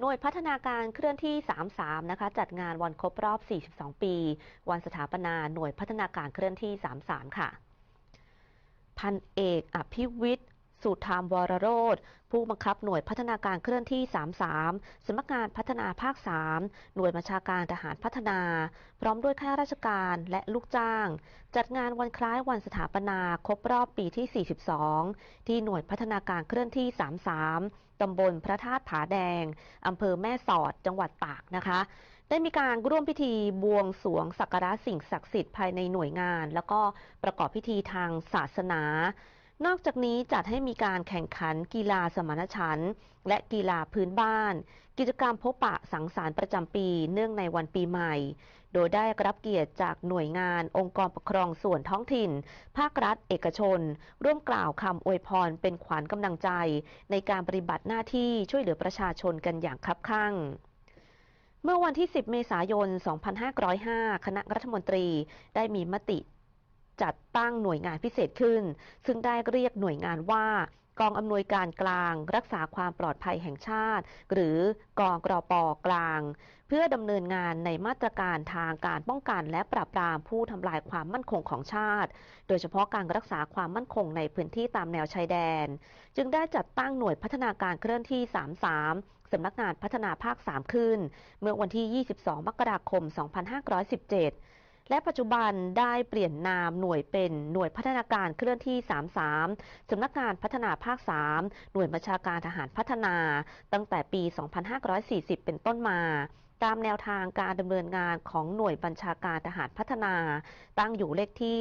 หน่วยพัฒนาการเคลื่อนที่ 33 นะคะ จัดงานวันครบรอบ 42 ปี วันสถาปนาหน่วยพัฒนาการเคลื่อนที่ 33 ค่ะ พันเอกอภิวิทย์ สุธามวรโรธผู้บังคับหน่วยพัฒนาการเคลื่อนที่ 33 สำนักงานพัฒนาภาค 3 หน่วยบัญชาการทหารพัฒนา พร้อมด้วยข้าราชการและลูกจ้าง จัดงานวันคล้ายวันสถาปนาครบรอบปีที่ 42 ที่หน่วยพัฒนาการเคลื่อนที่ 33 ตำบลพระธาตุผาแดง อำเภอแม่สอด จังหวัดตากนะคะได้มีการร่วมพิธีบวงสวงสักการะสิ่งศักดิ์สิทธิ์ภายในหน่วยงาน แล้วก็ประกอบพิธีทางศาสนา นอกจากนี้จัดให้มีการแข่งขันกีฬาสมานฉันท์และกีฬาพื้นบ้าน กิจกรรมพบปะสังสรรค์ประจำปีเนื่องในวันปีใหม่ โดยได้รับเกียรติจากหน่วยงาน องค์กรปกครองส่วนท้องถิ่น ภาครัฐ เอกชน ร่วมกล่าวคำอวยพรเป็นขวัญกำลังใจ ในการปฏิบัติหน้าที่ช่วยเหลือประชาชนกันอย่างคับคั่งเมื่อวันที่ 10 เมษายน 2505 คณะรัฐมนตรีได้มีมติ จัดตั้งหน่วยงานพิเศษขึ้น ซึ่งได้เรียกหน่วยงานว่ากองอำนวยการกลาง รักษาความปลอดภัยแห่งชาติ หรือกองกรปกลาง เพื่อดำเนินงานในมาตรการทางการป้องกันและปราบปรามผู้ทำลายความมั่นคงของชาติ โดยเฉพาะการรักษาความมั่นคงในพื้นที่ตามแนวชายแดน จึงได้จัดตั้งหน่วยพัฒนาการเคลื่อนที่ 33สำนักงานพัฒนาภาค 3 ขึ้น เมื่อวันที่ 22 มกราคม 2517 และปัจจุบันได้เปลี่ยนนามหน่วยเป็นหน่วยพัฒนาการเคลื่อนที่ 33 สำนักงานพัฒนาภาค 3 หน่วยบัญชาการทหารพัฒนา ตั้งแต่ปี 2540 เป็นต้นมาตามแนวทางการดำเนินงานของหน่วยบัญชาการทหารพัฒนา ตั้งอยู่เลขที่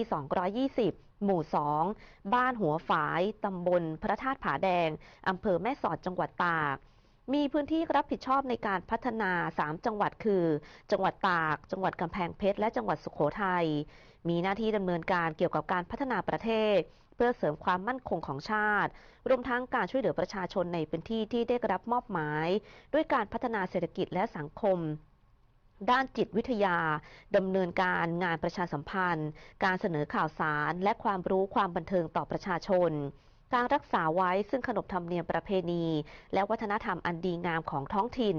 220 หมู่ 2 บ้านหัวฝาย ตำบลพระธาตุผาแดง อำเภอแม่สอดจังหวัดตาก มีพื้นที่รับผิดชอบในการพัฒนา 3 จังหวัดคือ จังหวัดตาก จังหวัดกำแพงเพชร และจังหวัดสุขโขทัย มีหน้าที่ดำเนินการเกี่ยวกับการพัฒนาประเทศ เพื่อเสริมความมั่นคงของชาติ รวมทั้งการช่วยเหลือประชาชนในพื้นที่ที่ได้รับมอบหมาย ด้วยการพัฒนาเศรษฐกิจและสังคมด้านจิตวิทยาดำเนินการงานประชาสัมพันธ์ การเสนอข่าวสาร และความรู้ความบันเทิงต่อประชาชน การรักษาไว้ซึ่งขนบธรรมเนียมประเพณี และวัฒนธรรมอันดีงามของท้องถิ่น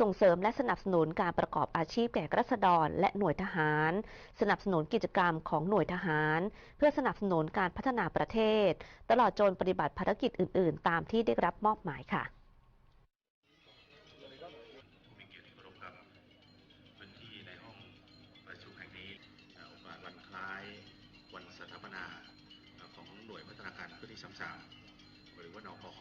ส่งเสริมและสนับสนุนการประกอบอาชีพแก่รัษฎรและหน่วยทหาร สนับสนุนกิจกรรมของหน่วยทหาร เพื่อสนับสนุนการพัฒนาประเทศ ตลอดจนปฏิบัติภารกิจอื่น ๆ ตามที่ได้รับมอบหมายค่ะสถาปนา หน่วยพัฒนาการพื้นที่ซ้ำๆหรือว่านคค